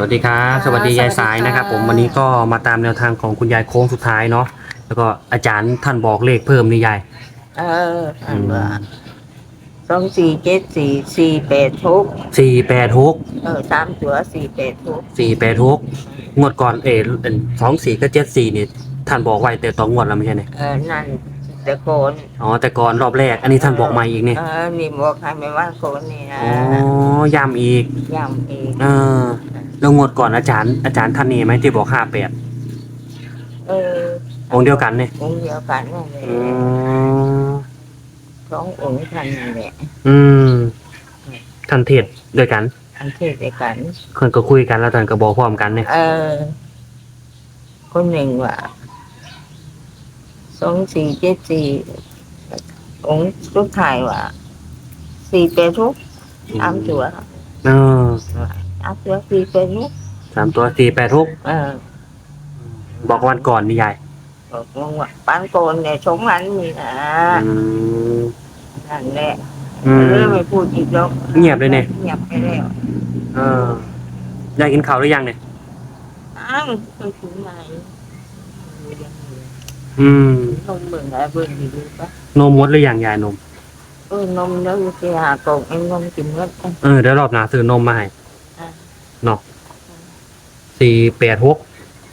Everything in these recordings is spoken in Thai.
สวัสดีครับ ค่ะสวัสดียายสวัสดีสายนะครับค่ะ ผมวันนี้ก็มาตามแนวทางของคุณยายโค้งสุดท้ายเนาะแล้วก็อาจารย์ท่านบอกเลขเพิ่มนี่ยายเอออันว่าสองสี่เจ็ดสี่สี่แปดทุกสี่แปดหกเออสามตัวสี่แปดทุกสี่แปดหกงวดก่อนเออสองสี่ก็เจ็ดสี่นี่ท่านบอกไว้แต่ต่องวดแล้วไม่ใช่เนี่ยเออนั่นแต่โกนอ๋อแต่ก่อนรอบแรก อันนี้ท่านบอกใหม่อีกเนี่ยเออนี่บอกให้ไม่ว่าโกนนี่นะอ๋อย้ำอีกย้ำอีกเออ แล้วงวดก่อนอาจารย์อาจารย์ท่านนี้ไหมที่บอกห้าแปดเออองค์เดียวกันเนี่ยองค์เดียวกันนั่นแหละอืมสององค์ท่านนั่นแหละอืมท่านเทศด้วยกันอันเทศด้วยกัน คนก็คุยกันแล้วท่านก็บอกพร้อมกันเนี่ย เออ คนหนึ่งว่าสองสี่เจ็ดสี่องค์สุดท้ายว่าสี่แปดทุกสามตัวเออสา มตัวสี่แปดทุกสามตัวสี่แปดหกเออบอกวันก่อนนี่ยายบอกว่าปานโกนเนี่ยสงวันนี่นะอืมนั่นแหละอืม เรื่องไม่พูดอีกแล้วเงียบเลยเนี่ย เงียบไปแล้วเออยายกินข้าวหรือยังเนี่ย อ้าวไปถึงไหนอืม นมเบิ่งอะไรเบิ่งดีๆปะนมมดหรือยังยายนม เออนมแล้วอยู่ที่หากงเองนมกินเมื่อไหร่เออเดี๋ยวรอบหน้าซื้อนมมาให้อะ เนาะสี่แปดหก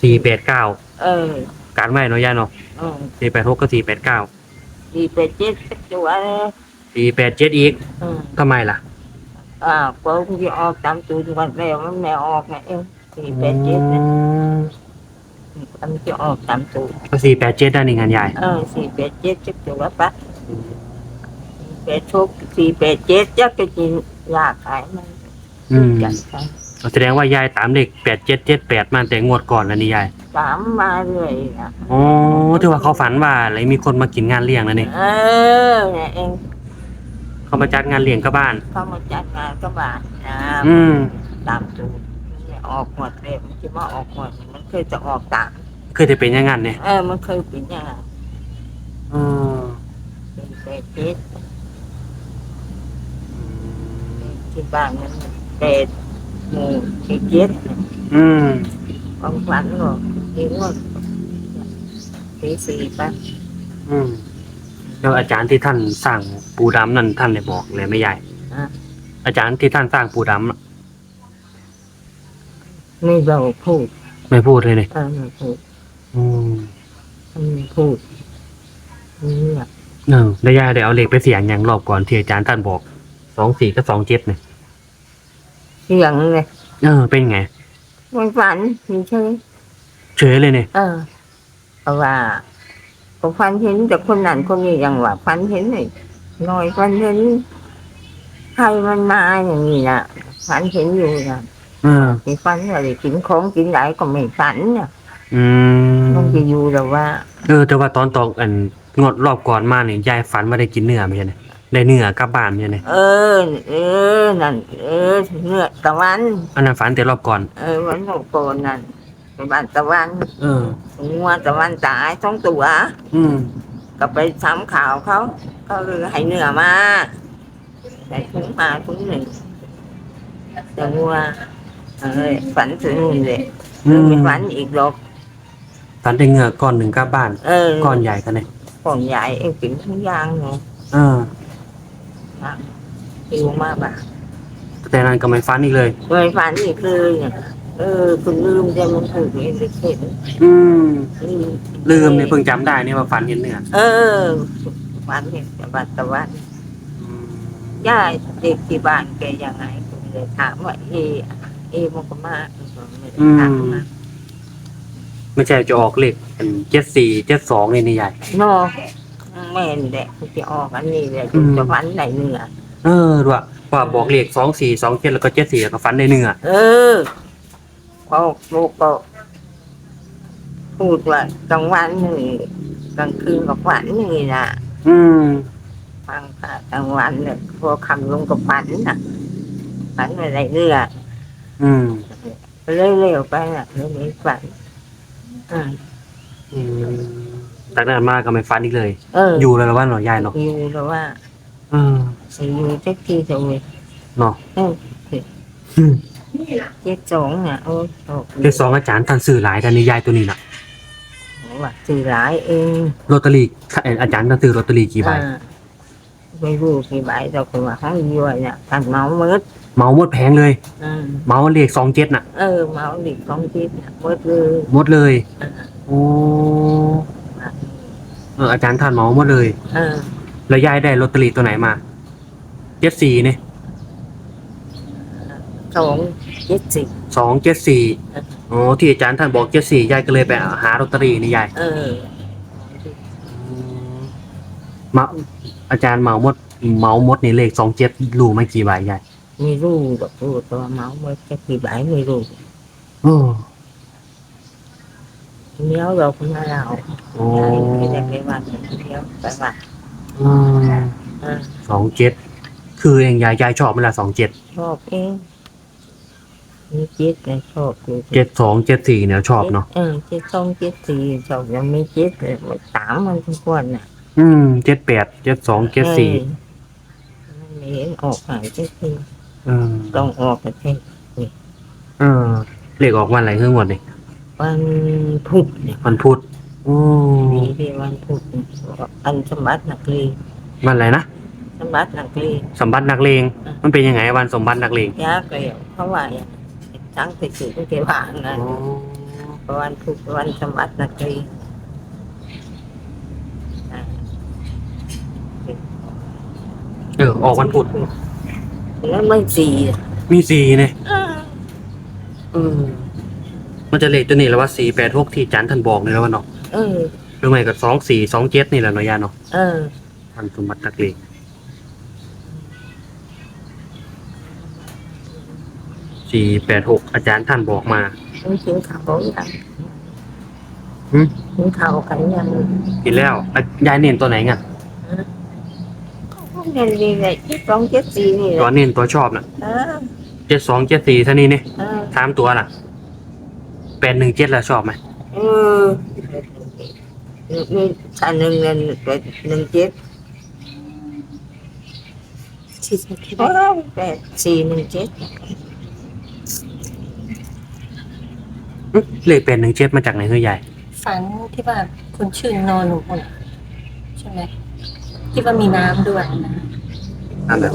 สี่แปดเก้าเออการไม่เนาะยายเนาะเออสี่แปดหกก็สี่แปดเก้าสี่แปดเจ็ดสักตัวเลยสี่แปดเจ็ดอีกเออทำไมล่ะอ่าก็คงจะออกตามตัวจังหวัดแล้วมันไม่ออกไงเองสี่แปดเจ็ดนะมันจะออกตามตัวก็สี่แปดเจ็ดได้หนึ่งงานยายเออสี่แปดเจ็ดสักตัวปะแปดทุกสี่แปดเจ็ดจะไปกินยาขายมันอืมจัดไป แสดงว่ายายตามเด็กแปดเจ็ดเจ็ดแปดมาแต่งวดก่อนแล้วนี่ยายสามมาเรื่อยนะอ๋อที่ว่าเขาฝันว่าอะไรมีคนมากินงานเลี้ยงแล้วนี่เออเนี่ยเองเขามาจัดงานเลี้ยงกับบ้าน เข้ามาจัดงานก็บาทนะอืมตามตัวเนี่ยออกหมดเลยมันจะมาออกหมดมันเคยจะออกตามเคยจะเป็นอยังงั้นเนี่ยเออมันเคยเป็นอย่างนั้นอืมเป็นแปดเจ็ดที่บ้านนั้นแปดห มู่ที่เจ็ดอืมของขวัญก็ทิ้งหมดตีสี่ปะอืมแล้วอาจารย์ที่ท่านสร้างปูดำนั่นท่านได้บอกเลยไม่ใหญ่อะอาจารย์ที่ท่านสร้างปูดำน่ะไม่เราพูดไม่พูดเลยเนี่ยเออไม่พูดอืมไม่พูดเนี่ยเออแล้วยายได้เอาเหล็กไปเสียงอย่างรอบก่อนที่อาจารย์ท่านบอกสองสี่ก็สองเจ็ดเนี่ย เสียงเลยเออ เป็นไง มันฝันมีใช่ไหมเฉยเลยเนี่ยเออเพราะว่าผมฟันเห็นแต่คนนั้นคนนี้ยังว่าฟันเห็นเลยหน่อยฟันเห็นใครมันมาอย่างนี้นะฟันเห็นอยู่นะเออ มีฟันอะไรกินของกินไหนก็ไม่ฝันเนี่ยอืมมันจะอยู่แต่ว่า เออ แต่ว่าตอนตอนอันงดรอบก่อนมาเนี่ยยายฝันว่าได้กินเนื้อไม่ใช่เนี่ย ได้เนื้อกลับบ้านไม่ใช่เนี่ยเออ เออ นั่น เออ เนื้อตะวัน อันนั้นฝันแต่รอบก่อน เออวันโกโกนนั่นไปบ้านตะวันเอองัวตะวันตายท้องตัว อืมก็ไปทำข่าวเขาก็เลยให้เนื้อมาใส่ถุงมาถุงหนึ่งแต่งัวเออฝันถึงนู่นเลยอืมไม่ฝันอีกหรอกฝันได้เนื้อก้อนหนึ่งกลับบ้านเออก้อนใหญ่กันเนี่ยก่อนใหญ่เองกินทุกอย่างเนาะเออหิวมากบ่ะแต่นั้นก็ไม่ฝันอีกเลยไม่ฝันอีกเลยเนี่ยเออคุณลืมแต่มันถูกเองเลยเห็นอืมอืมลืมเนี่ยเพิ่งจำได้เนี่ยว่าฝันเห็นเนื้อเออฝันเห็นแต่บัดตะวันอืมย่าเด็กที่บ้านแกยังไงผมเลยถามว่าเอเอมันก็มาไม่ได้ถามมาไม่ใช่จะออกเลขเจ็ดสี่เจ็ดสองนี่นี่ใหญ่โน แม่นแหละมันจะออกอันนี้แหละอืม จะฝันไหนเนื้อเออด้วยว่าบอกเลขสองสี่สองเจ็ดแล้วก็เจ็ดสี่แล้วก็ฝันได้เนื้อเออพอลูกก็พูดว่ากลางวันนี่กลางคืนก็ฝันนี่นะอืมฟังค่ะกลางวันเนี่ยพอคำลงก็ฝันนะฝันอะไรเนื้ออืมเร็วๆไปน่ะเรื่องนี้ฝันอ่า อืม จากนั้นมาก็ไม่ฝันอีกเลย เอออยู่เลยละวันหน่อยยายเนาะอยู่แล้วว่าเอออยู่เจ๊กที่จะเว้ยเนาะเอออืมเจ็ดสองเนี่ยโอ้โหเลขสองอาจารย์ท่านซื้อหลายแต่ในยายตัวนี้น่ะว่าซื้อหลายเองลอตเตอรี่เอ่ออาจารย์ท่านซื้อลอตเตอรี่กี่ใบอ่าไม่รู้กี่ใบเราคือว่าเขาอยู่เนี่ยท่านเมาเมิดเหมาหมดแพงเลยอ่า เหมาเลขสองเจ็ดน่ะ เออเมาหลีกของทิศเนี่ยเมิดเลยหมดเลยอ่าโอ้เอออาจารย์ท่านเหมาหมดเลย เออแล้วยายได้ลอตเตอรี่ตัวไหนมาเจ็ดสี่เนี่ยสองเจ็ดสิบสองเจ็ดสี่เอออ๋อที่อาจารย์ท่านบอกเจ็ดสี่ยายก็เลยไปหาลอตเตอรี่นี่ยายเออมาอาจารย์เหมาหมดเหมาหมดนี่เลขสองเจ็ดรู้ไหม่กี่ใบยายไม่รู้ดอกรู้แตัวาเมาเมิดจะกี่ใบไม่รู้เออ เนี้ยเราคุณมาเราโอ้ไม่ได้ไปวัดเนี้ยไปวัดอืมอ่าสองเจ็ดคือเองยายยายชอบเวลาสองเจ็ดชอบเองมีเจ็ดเนี่ยชอบอยู่เจ็ดสองเจ็ดสี่เนี่ยชอบเนาะเออเจ็ดสองเจ็ดสี่ชอบยังไม่เจ็ดเลยมันสามมันทุกวันน่ะอืมเจ็ดแปดเจ็ดสองเจ็ดสี่เออมันไม่เห็นออกหายเจ็ดสี่เออต้องออกประเทศเออเลขออกวันอะไรขึ้นหมดเลย วันพุธเนี่ยวันพุธโอ้มีเรียกวันพุธเนี่ยอันสมบัตินักเรียนวันอะไรนะสมบัตินักเรียนสมบัตินักเลง มันเป็นยังไงวันสมบัตินักเลงยากเลยเพราะว่าอย่างตั้งแต่สื่อตั้งแต่ว่างนะวันพุธวันสมบัตินักเรียนอ่าเออออกวันพุธแล้วไม่สี่อะมีสี่เนี่ยเออ มันจะเลขตัวนี้แล้วว่าสี่แปดหกที่อาจารย์ท่านบอกนี่แล้วว่าเนาะเออ หรือไม่ก็สองสี่สองเจ็ดนี่แหละเนาะยาเนาะเออวันสมบัตินักเลงสี่แปดหกอาจารย์ท่านบอกมามันกินข้าวยังหืมกินข้าวกันยังกินแล้วอะยายเน้นตัวไหนไงเงินดีเลยที่สองเจ็ดสี่นี่แหตัวละเน้นตัวชอบน่ะเออเจ็ดสองเจ็ดสี่เท่านี้นี่เออสามตัวล่ะแปดหนึ่งเจ็ดแล้วชอบไหมเออนี่ชันหนึ่งเงินเป็นหนึ่งเจ็ดฉีดสักทีเออแปดสี่หนึ่งเจ็ดอื้อเลขแปดหนึ่งเจ็ดมาจากไหนเฮ้ยยายฝันที่ว่าคนชื่อนอนหนูคนใช่ไหมที่ว่ามีน้ำด้วยนะอันแบบ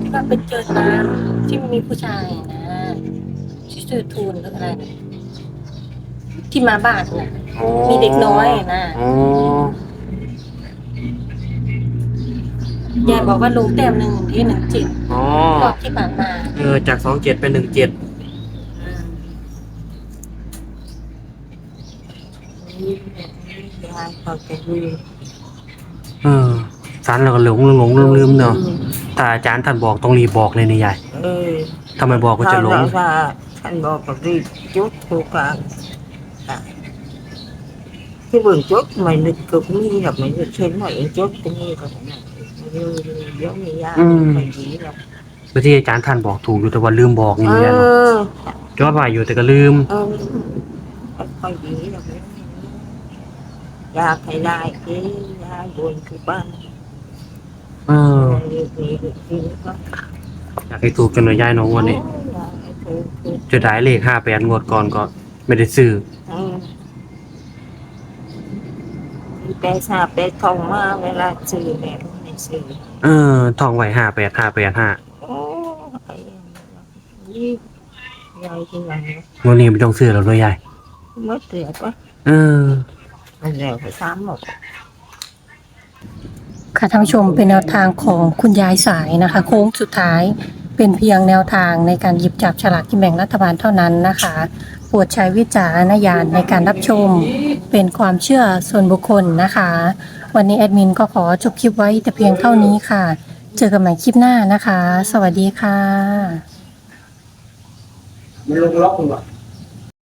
ที่ว่าไปเจอน้ำที่มันมีผู้ชายนะ ที่ชื่อทูนหรืออะไรนะที่มาบ้านน่ะมีเด็กน้อยนะอ๋อยายบอกว่าลงแต้มหนึ่งที่หนึ่งจิตอ๋อรอบที่ผ่านมาเออจากสองเจ็ดเป็นหนึ่งเจ็ดยายเขาจะลืมเออสันเราก็หลงหลงลืมลืมเนาะถ้าอาจารย์ท่านบอกต้องรีบบอกเลยนี่ยายเออทำไมบอกก็จะหลงถ้า ท่านบอกก็รีบจุดถูกกลางอะที่เบิ่งจุดไม่นึก cực มีหรอกไม่นึกเห็นว่าเองจุดตรงนี้ก็ได้เดี๋ยวเดี๋ยวมียาไม่ดีหรอกบางทีอาจารย์ท่านบอกถูกอยู่แต่ว่าลืมบอกเอนี่ยายเนาะอจอดไว้อยู่แต่ก็ลืมเออค่อยๆดีหรอกอยากให้ได้เอ้ยาบนคือบ้านเออดีดีดีก็อยากให้ถูกกันหน่อยยายน้องวันนี้ จะได้เลขห้าแปดงวดก่อนก็ไม่ได้ซื้อเออมีแปดสาแปดทองมาเวลาซื้อแม่ไม่ซื้อเออท่องไว้ห้าแปดห้าแปดห้าโอ้ยนี่ยายที่ไหนวันนี้ไม่ต้องซื้อแล้วเลยยาย mất tiền quá เออ mình đều phải sám một ค่ะท่านผู้ชมเป็นแนวทางของคุณยายสายนะคะ โค้งสุดท้าย เป็นเพียงแนวทางในการหยิบจับฉลากกินแบ่งรัฐบาลเท่านั้นนะคะโปรดใช้วิจารณญาณในการรับชม เป็นความเชื่อส่วนบุคคลนะคะ วันนี้แอดมินก็ขอจบคลิปไว้แต่เพียงเท่านี้ค่ะ เจอกันใหม่คลิปหน้านะคะ สวัสดีค่ะ มันลงล็อกดีกว่า